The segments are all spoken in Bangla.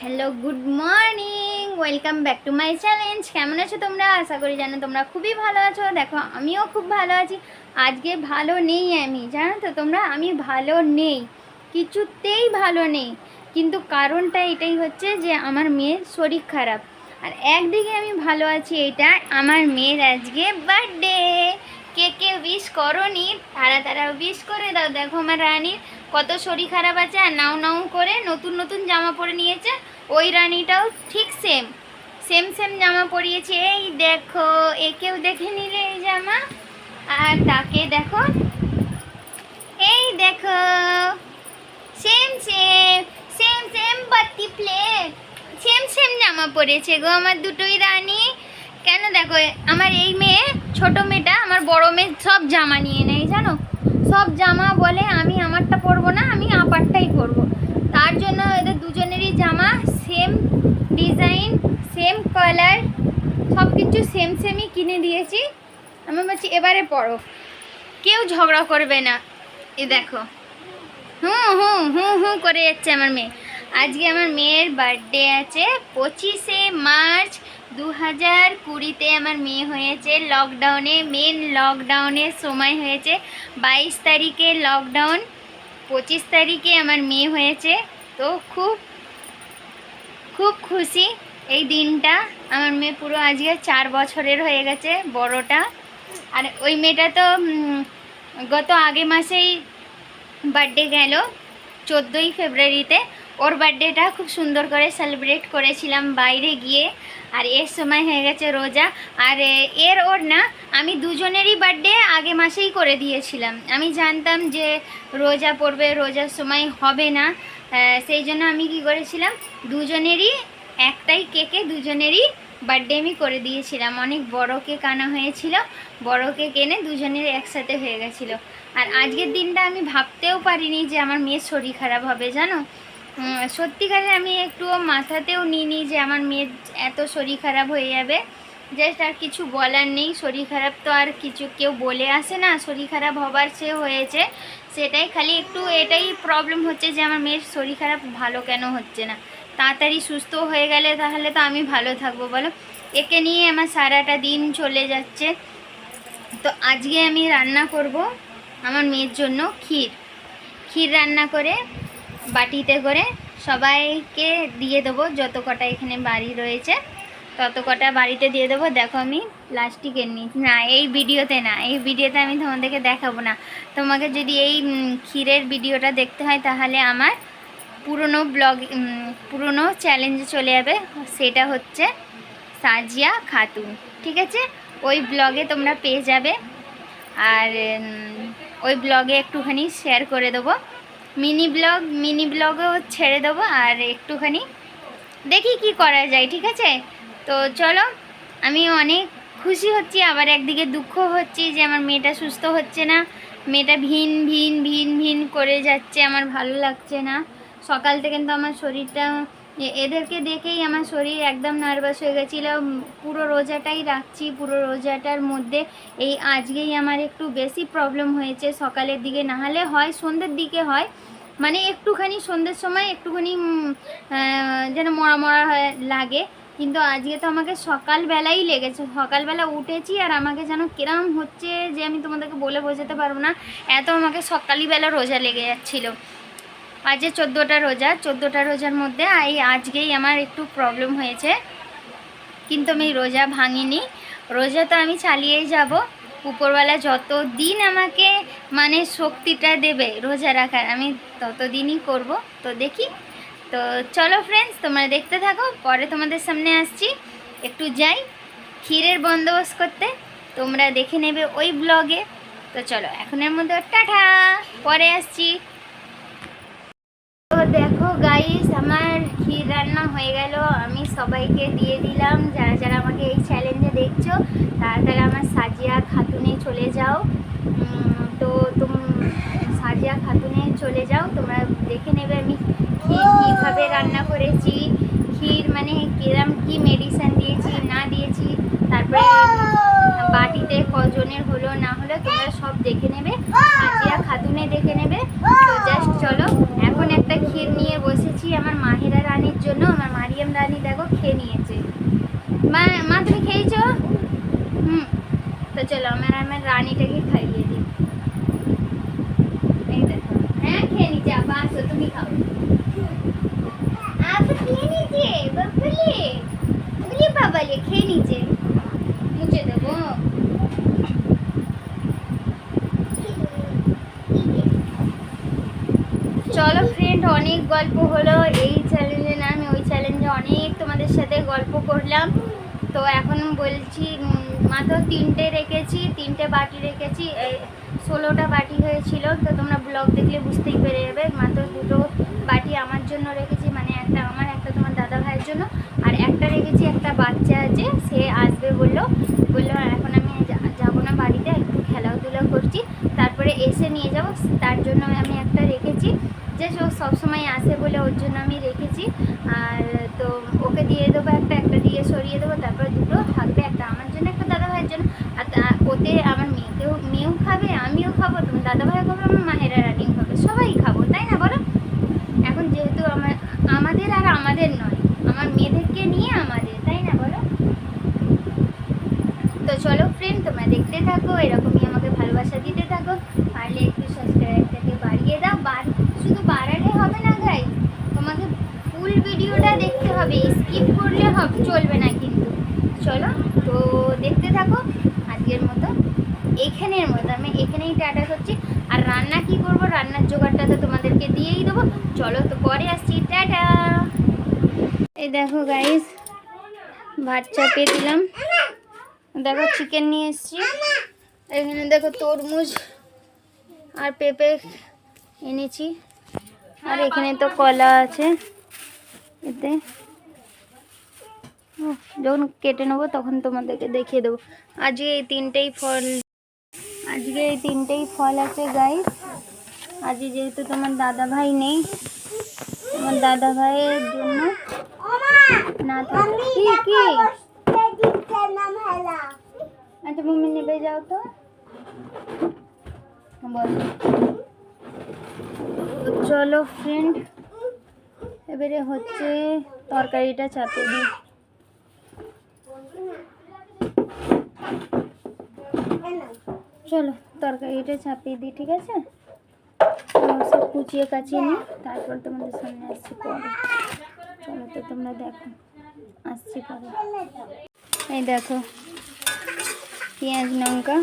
Hello good morning welcome back to my challenge কেমন আছো তোমরা? আশা করি জানো তোমরা খুবই ভালো আছো। দেখো, আমিও খুব ভালো আছি। আজকে ভালো নেই আমি, জানো তো তোমরা? আমি ভালো নেই, কিছুতেই ভালো নেই। কিন্তু কারণটা এটাই হচ্ছে যে আমার মেয়ের শরীর খারাপ। আর একদিকে আমি ভালো আছি, এটা আমার মেয়ের আজকে বার্থডে কে কে উইশ করনি, তারা তারা উইশ করে দাও। দেখো আমার রানীর কত শরীর খারাপ আছে আর নাও নাও করে নতুন নতুন জামা পরে নিয়েছে। ওই রানীটাও ঠিক সেম সেম সেম জামা পরিয়েছে। এই দেখো একেও দেখে নিলে এই জামা। আর তাকে দেখো, এই দেখো সেম সেম সেম সেম বাতি প্লেট সেম সেম জামা পরেছে গো আমার দুটোই রানী। কেন দেখো, আমার এই মেয়ে, ছোট মেয়েটা, আমার বড় মেয়ে সব জামা নিয়ে নেয়, জানো? সব জামা বলে আমি আমারটা পরবো না, আমি আপারটাই পরবো। তার জন্য এদের দুজনেরই জামা সেম ডিজাইন সেম কালার সব কিছু সেম সেমই কিনে দিয়েছি। আমি বলছি, এবারে পরো। কেউ ঝগড়া করবে না। এ দেখো। হুম হুম হুম হুম করে যাচ্ছে আমার মেয়ে। আজকে আমার মেয়ের বার্থডে আছে পঁচিশে মার্চ দু হাজার কুড়িতে আমার মেয়ে হয়েছে। লকডাউনে মেন লকডাউনের সময় হয়েছে। বাইশ তারিখে লকডাউন পঁচিশ তারিখে আমার মেয়ে হয়েছে। তো খুব খুব খুশি এই দিনটা। আমার মেয়ে পুরো আজকে চার বছরের হয়ে গেছে বড়টা। আর ওই মেয়েটা তো গত আগে মাসেই বার্থডে গেল, চোদ্দোই ফেব্রুয়ারিতে। ওর বার্থডেটা খুব সুন্দর করে সেলিব্রেট করেছিলাম বাইরে গিয়ে। আর এর সময় হয়ে গেছে রোজা। আর এর ওর না, আমি দুজনেরই বার্থডে আগে মাসেই করে দিয়েছিলাম। আমি জানতাম যে রোজা পড়বে, রোজার সময় হবে না। সেই জন্য আমি কি করেছিলাম, দুজনেরই, একটাই কেকে দুজনেরই বার্থডে আমি করে দিয়েছিলাম। অনেক বড় কেক আনা হয়েছিল, বড় কেক এনে দুজনের একসাথে হয়ে গেছিল। আর আজকের দিনটা আমি ভাবতেও পারিনি যে আমার মেয়ের শরীর খারাপ হবে, জানো? সত্যিকারে আমি একটুও মাথাতেও নিইনি যে আমার মেয়ের এত শরীর খারাপ হয়ে যাবে। জাস্ট আর কিছু বলার নেই, শরীর খারাপ তো আর কিছু কেউ বলে আসে না, শরীর খারাপ হবার সে হয়েছে। সেটাই খালি একটু এটাই প্রবলেম হচ্ছে যে আমার মেয়ের শরীর খারাপ ভালো কেন হচ্ছে না? তাড়াতাড়ি সুস্থ হয়ে গেলে তাহলে তো আমি ভালো থাকব, বলো? একে নিয়ে আমার সারাটা দিন চলে যাচ্ছে। তো আজকে আমি রান্না করব আমার মেয়ের জন্য ক্ষীর। ক্ষীর রান্না করে বাটিতে করে সবাইকে দিয়ে দেবো যত কটা এখানে বাড়ি রয়েছে, তত কটা বাড়িতে দিয়ে দেবো। দেখো আমি প্লাস্টিকের নিই না, এই ভিডিওতে না, এই ভিডিওতে আমি তোমাদেরকে দেখাবো না। তোমাকে যদি এই ক্ষীরের ভিডিওটা দেখতে হয়, তাহলে আমার পুরনো ব্লগ পুরনো চ্যালেঞ্জে চলে যাবে। সেটা হচ্ছে সাজিয়া খাতুন, ঠিক আছে? ওই ব্লগে তোমরা পেয়ে যাবে। আর ওই ব্লগে একটুখানি শেয়ার করে দেবো। মিনি ব্লগ, মিনি ব্লগও ছেড়ে দেবো আর একটুখানি দেখি কি করা যায়, ঠিক আছে? তো চলো, আমি অনেক খুশি হচ্ছি, আবার একদিকে দুঃখ হচ্ছি যে আমার মেয়েটা সুস্থ হচ্ছে না। মেয়েটা ভিন ভিন ভিন ভিন করে যাচ্ছে, আমার ভালো লাগছে না। সকাল থেকে কিন্তু আমার শরীরটা এ- এদেরকে দেখেই আমার শরীর একদম নার্ভাস হয়ে গেছিল। পুরো রোজাটাই রাখছি, পুরো রোজাটার মধ্যে এই আজকেই আমার একটু বেশি প্রবলেম হয়েছে সকালের দিকে। না হলে হয় সন্ধ্যের দিকে হয় মানে একটুখানি সন্ধ্যের সময় একটুখানি যেন মরা মরা লাগে। কিন্তু আজকে তো আমাকে সকালবেলাই লেগেছে। সকালবেলা উঠেছি আর আমাকে যেন কিরম হচ্ছে যে আমি তোমাদেরকে বলে বোঝাতে পারব না। এত আমাকে সকালবেলা রোজা লেগে যাচ্ছিল। আজকে চোদ্দোটা রোজা, চোদ্দোটা রোজার মধ্যে এই আজকেই আমার একটু প্রবলেম হয়েছে। কিন্তু আমি রোজা ভাঙিনি। রোজা তো আমি চালিয়েই যাব। উপরওয়ালা যত দিন আমাকে মানে শক্তিটা দেবে রোজা রাখার, আমি ততদিনই করব। তো দেখি। তো চলো ফ্রেন্ডস তোমরা দেখতে থাকো। পরে তোমাদের সামনে আসছি। একটু যাই ক্ষীরের বন্দোবস্ত করতে। তোমরা দেখে নেবে ওই ব্লগে তো চলো, এখনের মধ্যে টাটা। পরে আসছি। গাইস আমার ক্ষীর রান্না হয়ে গেল। আমি সবাইকে দিয়ে দিলাম। যারা যারা আমাকে এই চ্যালেঞ্জে দেখছ, তারা তারা আমার সাজিয়া খাতুনে চলে যাও। তো তুম, সাজিয়া খাতুনে চলে যাও। তোমরা দেখে নেবে আমি ক্ষীর কীভাবে রান্না করেছি। ক্ষীর মানে কিরম কি মেডিসিন দিয়েছি, না দিয়েছি। তারপরে বাটিতে কজনের হলো, না হলো, তোমরা সব দেখে নেবে। সাজিয়া খাতুনে দেখে নেবে। তো জাস্ট চলো। একটা ক্ষীর নিয়ে বসেছি আমার মাহিরা রানীর জন্য, আমার মারিয়াম রানী দেখো খেয়ে নিয়েছে। মা মা তুমি খেয়েছো? হুম, তো চলো আমার আমার রানীটাকে খাইয়ে দিই। হ্যাঁ খেয়ে নিচ্ছে আবার আসো, তুমি খাও। আসো খেয়ে নিচ্ছে বাবা খেয়ে নিচে অনেক গল্প হলো। এই চ্যালেঞ্জে না, আমি ওই চ্যালেঞ্জে অনেক তোমাদের সাথে গল্প করলাম। তো এখন বলছি মাত্র তিনটে রেখেছি, তিনটে বাটি রেখেছি। ষোলোটা বাটি হয়েছিল। তো তোমরা ব্লগ দেখলে বুঝতেই পেরে যাবে, মাত্র দুটো বাটি আমার জন্য রেখেছি মানে একটা আমার, একটা তোমার দাদা ভাইয়ের জন্য। আর একটা রেখেছি একটা বাচ্চা আছে সে আসবে বলল বলল এখন আমি যা- যাব না বাড়িতে একটু খেলাধুলা করছি তারপরে এসে নিয়ে যাব তার জন্য আমি একটা রেখেছি যে ও সবসময় আসে বলে ওর জন্য আমি রেখেছি। আর তো ওকে দিয়ে দেবো একটা একটা দিয়ে সরিয়ে দেবো, তারপরে দুটো থাকবে একটা আমার জন্য, একটা দাদা ভাইয়ের জন্য। আর ওতে আমার মেয়েকেও, মেয়েও খাবে, আমিও খাব, তোমার দাদা ভাইও খাবে, আমার মাহেরা রানিও খাবে, সবাই খাব, তাই না বলো? এখন যেহেতু আমার, আমাদের আর আমাদের নয়, আমার মেয়েদেরকে নিয়ে আমাদের, তাই না বলো? তো চলো ফ্রেন্ড তোমরা দেখতে থাকো, এরকমই আমাকে ভালোবাসা দিতে থাকো। পারলে একটু সাবস্ক্রাইবটাকে বাড়িয়ে দাও, বার, শুধু বাড়ালে হবে তোমাকে ফুল ভিডিওটা দেখতে হবে স্কিপ করলে হবে, চলবে না কিন্তু। চলো, তো দেখতে থাকো, আজকের মতো, এখানের মতো, আমি এখানেই টাটা করছি। আর রান্না কি করব, রান্নার জোগাড়টা তো তোমাদেরকে দিয়েই দেবো। চলো, তো পরে আসছি, টাটা! এই দেখো গাইস ভাত চাপিয়ে দিলাম। দেখো চিকেন নিয়ে এসেছি। এখানে দেখো তরমুজ আর পেঁপে এনেছি। আর এখানে তো কলা আছে। এতে। যখন কেটে নেব তখন তোমাদেরকে দেখিয়ে দেবো। আজকে এই তিনটেই ফল আজকে এই তিনটেই ফল আছে গাইস আজকে যেহেতু তোমার দাদা ভাই নেই, তোমার দাদা ভাইয়ের জন্য না কি? আচ্ছা মম্মি নেবে, যাও তো। বল। চলো ফ্রেন্ড এবারে হচ্ছে তরকারিটা চাপিয়ে দিই। চলো তরকারিটা চাপিয়ে দিই, ঠিক আছে? সব কুচিয়ে কাচিয়ে নিই, তারপর তোমাদের সামনে আসছি পরে। চলো তো তোমরা দেখো, আসছি পরে। এই দেখো, পেঁয়াজ লঙ্কা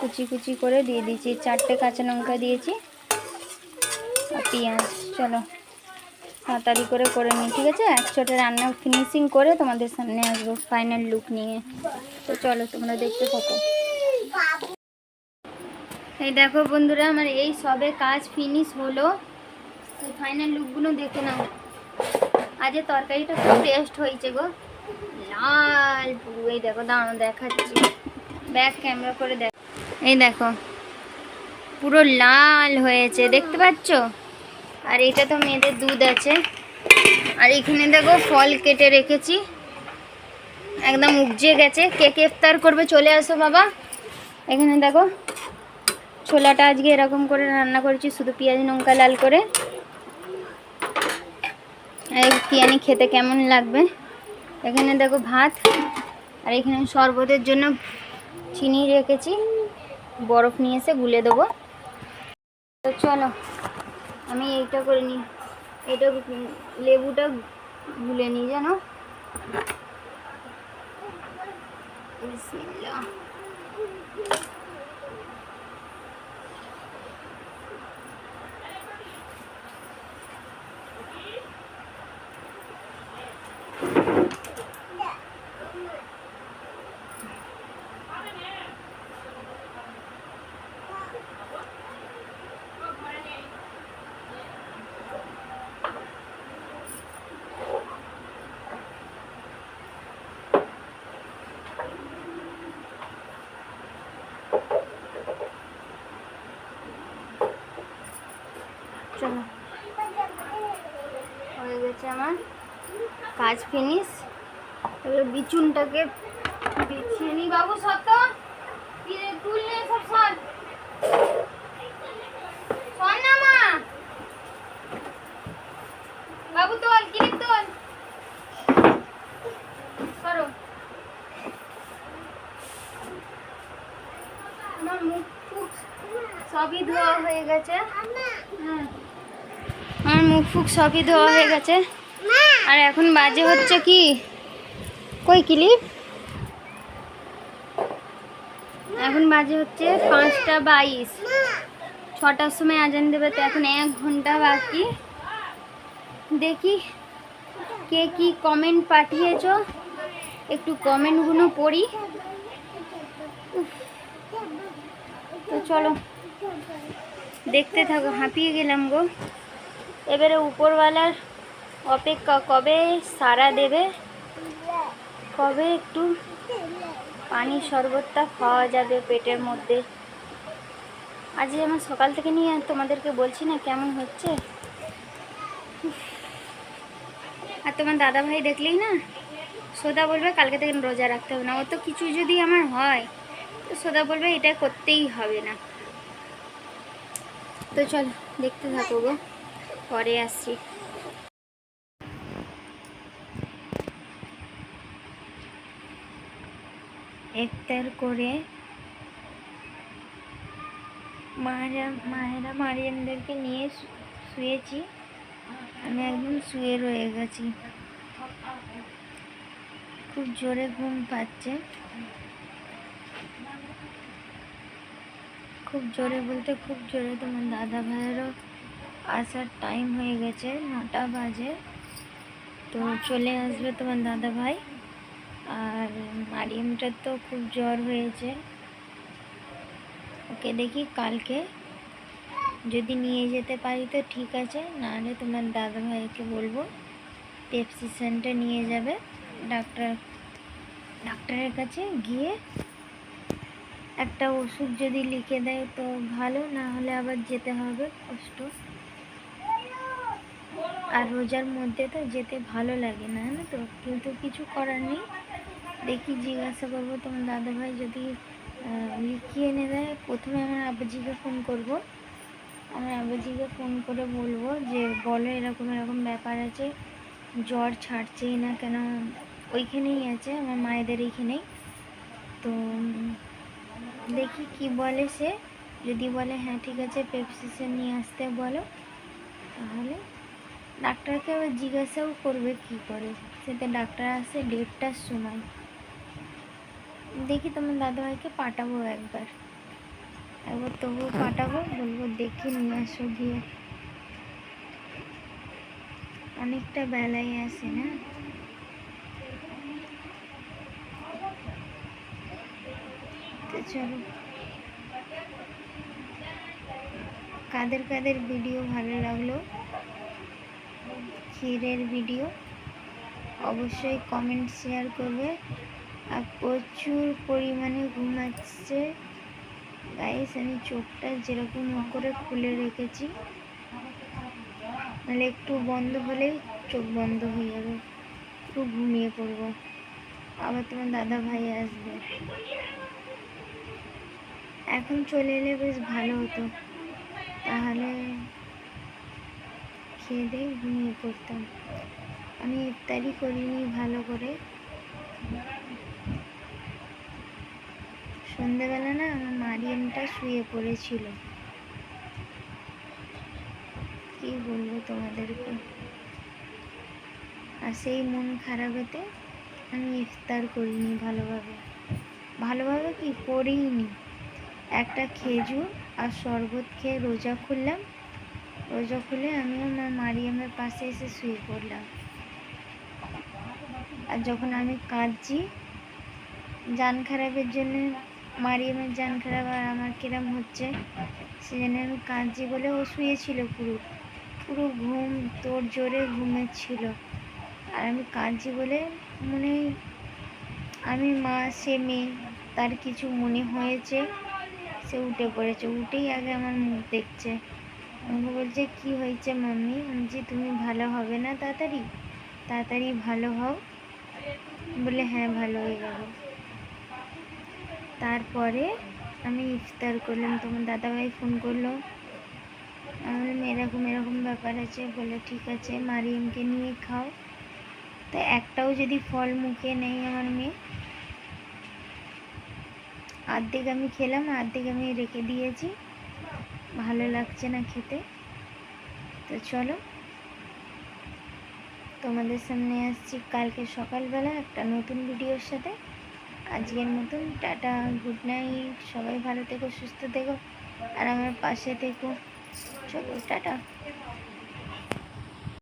কুচি কুচি করে দিয়ে দিয়েছি, চারটে কাঁচা লঙ্কা দিয়েছি। পেঁয়াজ, চলো তাড়াতাড়ি করে করে নিই, ঠিক আছে? একশোটা রান্না ফিনিশিং করে তোমাদের সামনে আসব ফাইনাল লুক নিয়ে। তো চলো, তোমরা দেখতে থাকো। এই দেখো বন্ধুরা, আমার এই সবে কাজ ফিনিশ হলো। ফাইনাল লুকগুলো দেখে নাও। আজকে তরকারিটা খুব টেস্ট হয়েছে গো। লাল এই দেখো দাঁড়ানো দেখাচ্ছি। ব্যাক ক্যামেরা করে দেখ এই দেখো, পুরো লাল হয়েছে, দেখতে পাচ্ছ? আর এটা তো মেয়েদের দুধ আছে। আর এখানে দেখো ফল কেটে রেখেছি। একদম উপজে গেছে। কে কে ইফতার করবে চলে আসো বাবা। এখানে দেখো ছোলাটা আজকে এরকম করে রান্না করেছি, শুধু পেঁয়াজ লঙ্কা লাল করে। পিয়ানি খেতে কেমন লাগবে? এখানে দেখো ভাত। আর এখানে শরবতের জন্য চিনি রেখেছি। বরফ নিয়ে এসে গুলে দেবো। তো চলো আমি এইটা করে নিই এটা লেবুটা গুলে নিই জানো বিসমিল্লাহ। চলো। হয়ে গেছে আমার কাজ ফিনিস এবার বিচুনটাকে বিছিয়ে বাবু সত্য বাবু, তোল তোল। সরো। আমার মুখ সবই ধোয়া হয়ে গেছে। হ্যাঁ। আমার মুখ ফুক সবই ধোয়া হয়ে গেছে। আর এখন বাজে হচ্ছে কি? কই ক্লিপ? এখন বাজে হচ্ছে পাঁচটা বাইশ। ছটার সময় আজান দেবে তো এখন এক ঘণ্টা বাকি। দেখি কে কি কমেন্ট পাঠিয়েছ। একটু কমেন্টগুলো পড়ি। তো চলো দেখতে থাকো হাঁপিয়ে গেলাম গো। এবারে উপরওয়ালার অপেক্ষা কবে সারা দেবে? কবে একটু পানি শরবতটা খাওয়া যাবে পেটের মধ্যে? আজ আমার সকাল থেকে নিয়ে তোমাদেরকে বলছি না কেমন হচ্ছে? আর তোমার দাদা ভাই দেখলেই না? সোদা বলবে কালকে থেকে রোজা রাখতে হবে না। ও তো কিছু যদি আমার হয়, তো সোদা বলবে এটা করতেই হবে না। তো চল, দেখতে থাকো গো। পরে আসছি ইফতার করে মায়েরা মায়েরা মারিয়ানদেরকে নিয়ে শুয়েছি। আমি একদম শুয়ে রয়ে গেছি। খুব জোরে ঘুম পাচ্ছে। খুব জোরে বলতে খুব জোরে তোমার দাদা ভাইয়েরও আসার টাইম হয়ে গেছে, নটা বাজে। তো চলে আসবে তোমার দাদা ভাই আর মারিয়ামটার তো খুব জ্বর হয়েছে। ওকে দেখি কালকে। যদি নিয়ে যেতে পারি তো ঠিক আছে, নাহলে তোমার দাদা ভাইকে বলব। পেপসি সেন্টার নিয়ে যাবে। ডাক্তার, ডাক্তারের কাছে গিয়ে একটা ওষুধ যদি লিখে দেয় তো ভালো না হলে আবার যেতে হবে কষ্ট। আর রোজার মধ্যে তো যেতে ভালো লাগে না না তো? কিন্তু কিছু করার নেই। দেখি জিজ্ঞাসা করব তোমার দাদা ভাই যদি লিখিয়ে এনে দেয়। প্রথমে আমার আব্বাজিকে ফোন করব। আমার আব্বাজিকে ফোন করে বলব যে, বলো এরকম এরকম ব্যাপার আছে, জ্বর ছাড়ছেই না কেন? ওইখানেই আছে, আমার মায়েদের এইখানেই তো, দেখি কি বলে সে। যদি বলে হ্যাঁ ঠিক আছে পেপসিসে নিয়ে আসতে বলো। তাহলে ডাক্তারকে আবার জিজ্ঞাসাও করবে কি করে। সে তো ডাক্তার আসে দেড়টার সময়। দেখি তোমার দাদাভাইকে পাঠাবো একবার। একবার তবুও পাঠাবো, বলব দেখি নিয়ে আসো গিয়ে। অনেকটা বেলায় আসে না? চলো। কাদের কাদের ভিডিও ভালো লাগল? ক্ষীরের ভিডিও। অবশ্যই কমেন্ট শেয়ার করবে। আর প্রচুর পরিমাণে ঘুমাচ্ছে গাইস আমি চোখটা যেরকম করে খুলে রেখেছি নাহলে একটু বন্ধ হলেই চোখ বন্ধ হয়ে যাবে। একটু ঘুমিয়ে পড়ব। আবার তোমার দাদা ভাই আসবে। এখন চলে এলে বেশ ভালো হতো। তাহলে খেয়ে দিয়ে ঘুমিয়ে পড়তাম। আমি ইফতারি করিনি ভালো করে। সন্ধেবেলা না আমার মারিয়ামটা শুয়ে পড়েছিল। কি বলব তোমাদেরকে? আর সেই মন খারাপেতে আমি ইফতার করিনি ভালোভাবে। ভালোভাবে কি করিনি? একটা খেজুর আর শরবত খেয়ে রোজা খুললাম। রোজা খুলে আমি আমার মারিয়ামের পাশে এসে শুয়ে পড়লাম। আর যখন আমি কাঁদছি জান খারাপের জন্য মারিয়ামের জান খারাপ আর আমার কিরম হচ্ছে, সেজন্য আমি কাঁদছি বলে ও শুয়েছিল পুরো পুরো ঘুম তোর জোরে ঘুমেছিল। আর আমি কাঁদছি বলে মনে, আমি মা, সে মেয়ে, তার কিছু মনে হয়েছে, সে উঠে পড়েছে, উঠেই আগে আমার মুখ দেখছে। আমাকে বলছে কি হয়েছে মাম্মি? আমি যে তুমি ভালো হবে না তাড়াতাড়ি? তাড়াতাড়ি ভালো হও। বলে হ্যাঁ ভালো হয়ে যাব। তারপরে আমি ইফতার করলাম, তোমার দাদাভাই ফোন করল। আমি এরকম এরকম ব্যাপার আছে। বলে ঠিক আছে, মারিয়ামকে নিয়ে খাও। তো একটাও যদি ফল মুখে নেই আমার মেয়ে। অর্ধেক আমি খেলাম অর্ধেক আমি রেখে দিয়েছি। ভালো লাগছে না খেতে। তো চলো, তোমাদের সামনে আসছি কালকে সকালবেলা একটা নতুন ভিডিওর সাথে। আজকের মতন টাটা গুড নাইট সবাই ভালো থেকো, সুস্থ থেকো, আর আমার পাশে থেকো। চলো, টাটা।